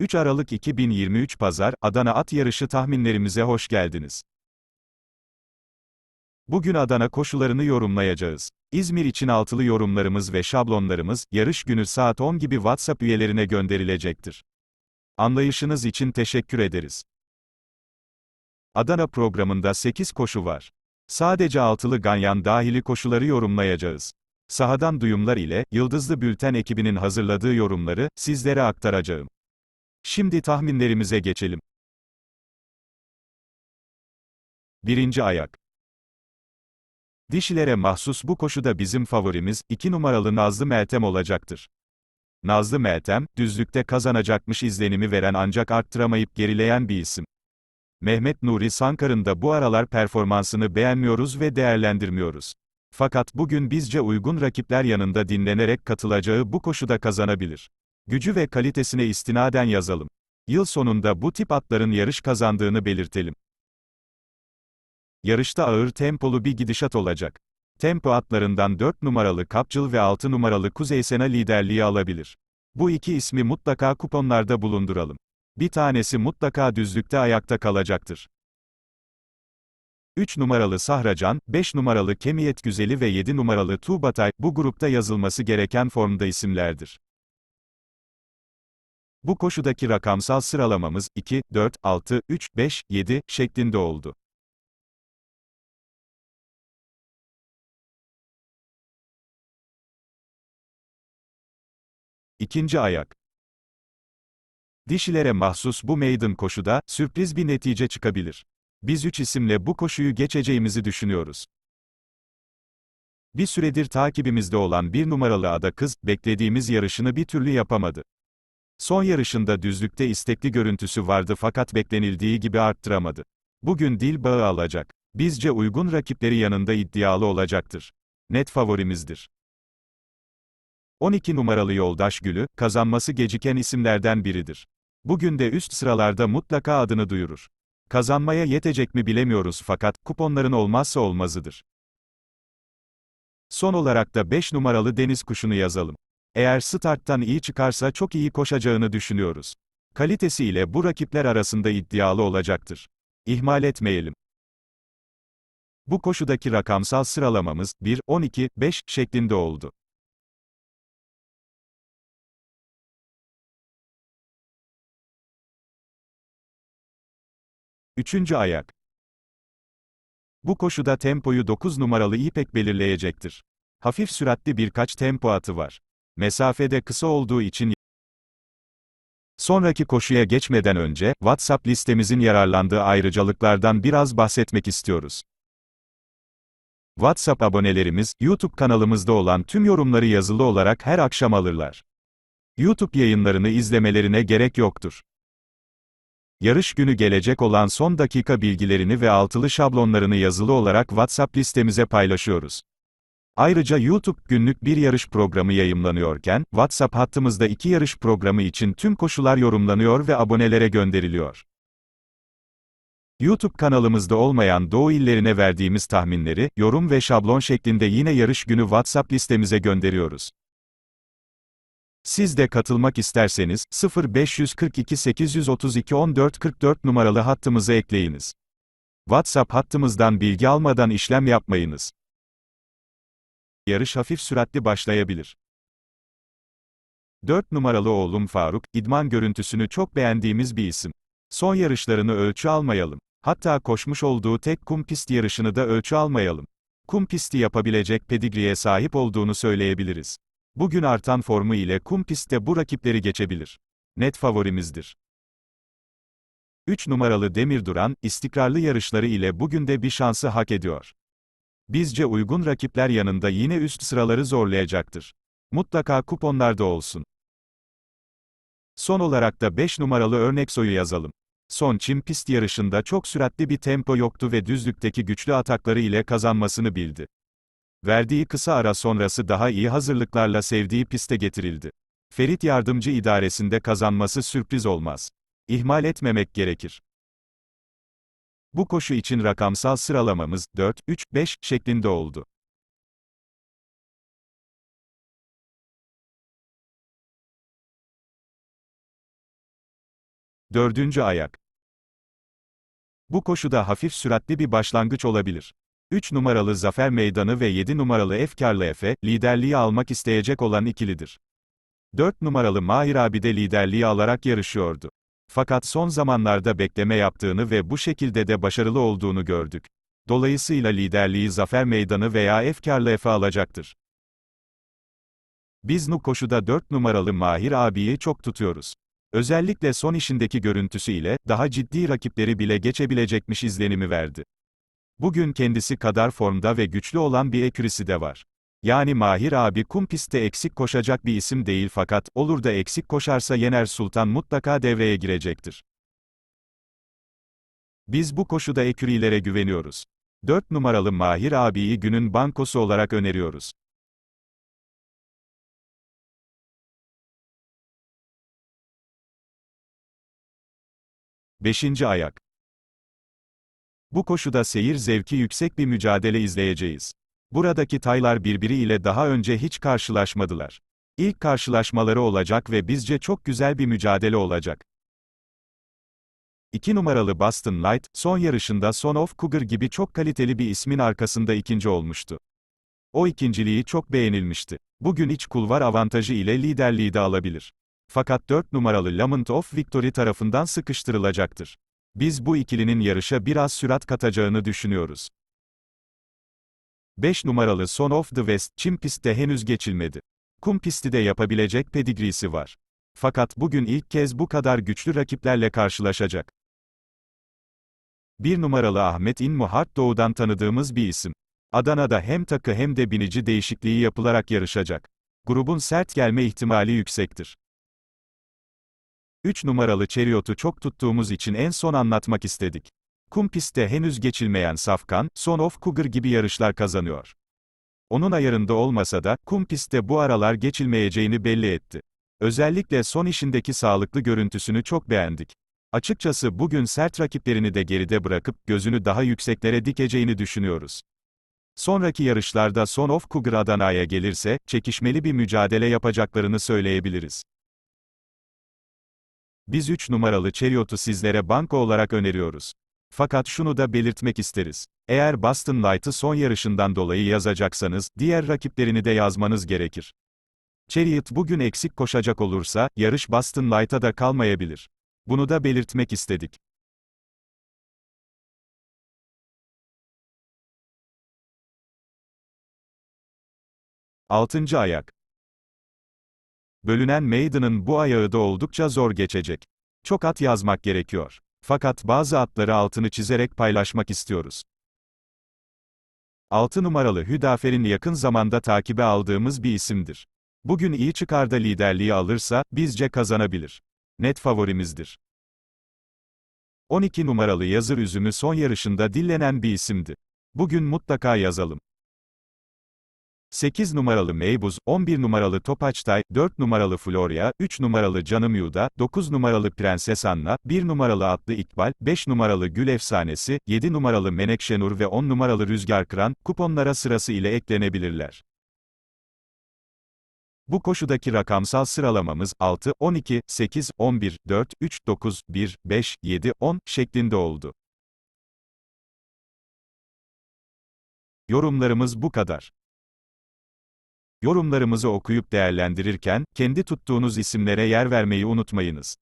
3 Aralık 2023 Pazar, Adana At Yarışı tahminlerimize hoş geldiniz. Bugün Adana koşularını yorumlayacağız. İzmir için altılı yorumlarımız ve şablonlarımız, yarış günü saat 10 gibi WhatsApp üyelerine gönderilecektir. Anlayışınız için teşekkür ederiz. Adana programında 8 koşu var. Sadece altılı ganyan dahili koşuları yorumlayacağız. Sahadan duyumlar ile, Yıldızlı Bülten ekibinin hazırladığı yorumları, sizlere aktaracağım. Şimdi tahminlerimize geçelim. Birinci ayak. Dişilere mahsus bu koşuda bizim favorimiz, 2 numaralı Nazlı Meltem olacaktır. Nazlı Meltem, düzlükte kazanacakmış izlenimi veren ancak arttıramayıp gerileyen bir isim. Mehmet Nuri Sankar'ın da bu aralar performansını beğenmiyoruz ve değerlendirmiyoruz. Fakat bugün bizce uygun rakipler yanında dinlenerek katılacağı bu koşuda kazanabilir. Gücü ve kalitesine istinaden yazalım. Yıl sonunda bu tip atların yarış kazandığını belirtelim. Yarışta ağır tempolu bir gidişat olacak. Tempo atlarından 4 numaralı Kapçıl ve 6 numaralı Kuzey Sena liderliği alabilir. Bu iki ismi mutlaka kuponlarda bulunduralım. Bir tanesi mutlaka düzlükte ayakta kalacaktır. 3 numaralı Sahracan, 5 numaralı Kemiyet Güzeli ve 7 numaralı Tuğbatay, bu grupta yazılması gereken formda isimlerdir. Bu koşudaki rakamsal sıralamamız 2, 4, 6, 3, 5, 7 şeklinde oldu. İkinci ayak. Dişilere mahsus bu maiden koşuda, sürpriz bir netice çıkabilir. Biz üç isimle bu koşuyu geçeceğimizi düşünüyoruz. Bir süredir takibimizde olan bir numaralı ada kız, beklediğimiz yarışını bir türlü yapamadı. Son yarışında düzlükte istekli görüntüsü vardı fakat beklenildiği gibi arttıramadı. Bugün dil bağı alacak. Bizce uygun rakipleri yanında iddialı olacaktır. Net favorimizdir. 12 numaralı Yoldaş Gülü, kazanması geciken isimlerden biridir. Bugün de üst sıralarda mutlaka adını duyurur. Kazanmaya yetecek mi bilemiyoruz fakat, kuponların olmazsa olmazıdır. Son olarak da 5 numaralı Deniz Kuşu'nu yazalım. Eğer starttan iyi çıkarsa çok iyi koşacağını düşünüyoruz. Kalitesiyle bu rakipler arasında iddialı olacaktır. İhmal etmeyelim. Bu koşudaki rakamsal sıralamamız 1, 12, 5 şeklinde oldu. Üçüncü ayak. Bu koşuda tempoyu 9 numaralı İpek belirleyecektir. Hafif süratli birkaç tempo atı var. Mesafede kısa olduğu için Sonraki koşuya geçmeden önce, WhatsApp listemizin yararlandığı ayrıcalıklardan biraz bahsetmek istiyoruz. WhatsApp abonelerimiz, YouTube kanalımızda olan tüm yorumları yazılı olarak her akşam alırlar. YouTube yayınlarını izlemelerine gerek yoktur. Yarış günü gelecek olan son dakika bilgilerini ve altılı şablonlarını yazılı olarak WhatsApp listemize paylaşıyoruz. Ayrıca YouTube günlük bir yarış programı yayımlanıyorken, WhatsApp hattımızda iki yarış programı için tüm koşular yorumlanıyor ve abonelere gönderiliyor. YouTube kanalımızda olmayan Doğu illerine verdiğimiz tahminleri, yorum ve şablon şeklinde yine yarış günü WhatsApp listemize gönderiyoruz. Siz de katılmak isterseniz, 0542 832 1444 numaralı hattımıza ekleyiniz. WhatsApp hattımızdan bilgi almadan işlem yapmayınız. Yarış hafif süratli başlayabilir. 4 numaralı oğlum Faruk, idman görüntüsünü çok beğendiğimiz bir isim. Son yarışlarını ölçü almayalım. Hatta koşmuş olduğu tek kum pist yarışını da ölçü almayalım. Kum pisti yapabilecek pedigriye sahip olduğunu söyleyebiliriz. Bugün artan formu ile kum pistte bu rakipleri geçebilir. Net favorimizdir. 3 numaralı Demir Duran, istikrarlı yarışları ile bugün de bir şansı hak ediyor. Bizce uygun rakipler yanında yine üst sıraları zorlayacaktır. Mutlaka kuponlarda olsun. Son olarak da 5 numaralı örnek soyu yazalım. Son çim pist yarışında çok süratli bir tempo yoktu ve düzlükteki güçlü atakları ile kazanmasını bildi. Verdiği kısa ara sonrası daha iyi hazırlıklarla sevdiği piste getirildi. Ferit Yardımcı idaresinde kazanması sürpriz olmaz. İhmal etmemek gerekir. Bu koşu için rakamsal sıralamamız 4, 3, 5 şeklinde oldu. Dördüncü ayak. Bu koşuda hafif süratli bir başlangıç olabilir. 3 numaralı Zafer Meydanı ve 7 numaralı Efkarlı Efe, liderliği almak isteyecek olan ikilidir. 4 numaralı Mahir abi de liderliği alarak yarışıyordu. Fakat son zamanlarda bekleme yaptığını ve bu şekilde de başarılı olduğunu gördük. Dolayısıyla liderliği Zafer Meydanı veya Efkarlı Efe alacaktır. Biz nu koşuda 4 numaralı Mahir abiyi çok tutuyoruz. Özellikle son işindeki görüntüsü ile, daha ciddi rakipleri bile geçebilecekmiş izlenimi verdi. Bugün kendisi kadar formda ve güçlü olan bir ekürisi de var. Yani Mahir abi kum pistte eksik koşacak bir isim değil fakat, olur da eksik koşarsa Yener Sultan mutlaka devreye girecektir. Biz bu koşuda ekürilere güveniyoruz. 4 numaralı Mahir abiyi günün bankosu olarak öneriyoruz. Beşinci ayak. Bu koşuda seyir zevki yüksek bir mücadele izleyeceğiz. Buradaki taylar birbiriyle daha önce hiç karşılaşmadılar. İlk karşılaşmaları olacak ve bizce çok güzel bir mücadele olacak. 2 numaralı Boston Light, son yarışında Son of Cougar gibi çok kaliteli bir ismin arkasında ikinci olmuştu. O ikinciliği çok beğenilmişti. Bugün iç kulvar avantajı ile liderliği de alabilir. Fakat 4 numaralı Lament of Victory tarafından sıkıştırılacaktır. Biz bu ikilinin yarışa biraz sürat katacağını düşünüyoruz. 5 numaralı Son of the West, çim pistte henüz geçilmedi. Kum pisti de yapabilecek pedigrisi var. Fakat bugün ilk kez bu kadar güçlü rakiplerle karşılaşacak. 1 numaralı Ahmet İnmu Hart Doğu'dan tanıdığımız bir isim. Adana'da hem takı hem de binici değişikliği yapılarak yarışacak. Grubun sert gelme ihtimali yüksektir. 3 numaralı Chariot'u çok tuttuğumuz için en son anlatmak istedik. Kum pistte henüz geçilmeyen Safkan, Son of Cougar gibi yarışlar kazanıyor. Onun ayarında olmasa da, kum pistte bu aralar geçilmeyeceğini belli etti. Özellikle son işindeki sağlıklı görüntüsünü çok beğendik. Açıkçası bugün sert rakiplerini de geride bırakıp, gözünü daha yükseklere dikeceğini düşünüyoruz. Sonraki yarışlarda Son of Cougar Adana'ya gelirse, çekişmeli bir mücadele yapacaklarını söyleyebiliriz. Biz 3 numaralı Chariot'u sizlere banko olarak öneriyoruz. Fakat şunu da belirtmek isteriz. Eğer Boston Light'ı son yarışından dolayı yazacaksanız, diğer rakiplerini de yazmanız gerekir. Chariot bugün eksik koşacak olursa, yarış Boston Light'a da kalmayabilir. Bunu da belirtmek istedik. Altıncı ayak. Bölünen Maiden'ın bu ayağı da oldukça zor geçecek. Çok at yazmak gerekiyor. Fakat bazı atları altını çizerek paylaşmak istiyoruz. 6 numaralı Hüdafer'in yakın zamanda takibe aldığımız bir isimdir. Bugün iyi çıkarda liderliği alırsa, bizce kazanabilir. Net favorimizdir. 12 numaralı Yazır Üzümü son yarışında dillenen bir isimdi. Bugün mutlaka yazalım. 8 numaralı Meybuz, 11 numaralı Topaçtay, 4 numaralı Florya, 3 numaralı Canım Yuda, 9 numaralı Prenses Anna, 1 numaralı Atlı İkbal, 5 numaralı Gül Efsanesi, 7 numaralı Menekşenur ve 10 numaralı Rüzgar Kıran, kuponlara sırası ile eklenebilirler. Bu koşudaki rakamsal sıralamamız 6, 12, 8, 11, 4, 3, 9, 1, 5, 7, 10 şeklinde oldu. Yorumlarımız bu kadar. Yorumlarımızı okuyup değerlendirirken, kendi tuttuğunuz isimlere yer vermeyi unutmayınız.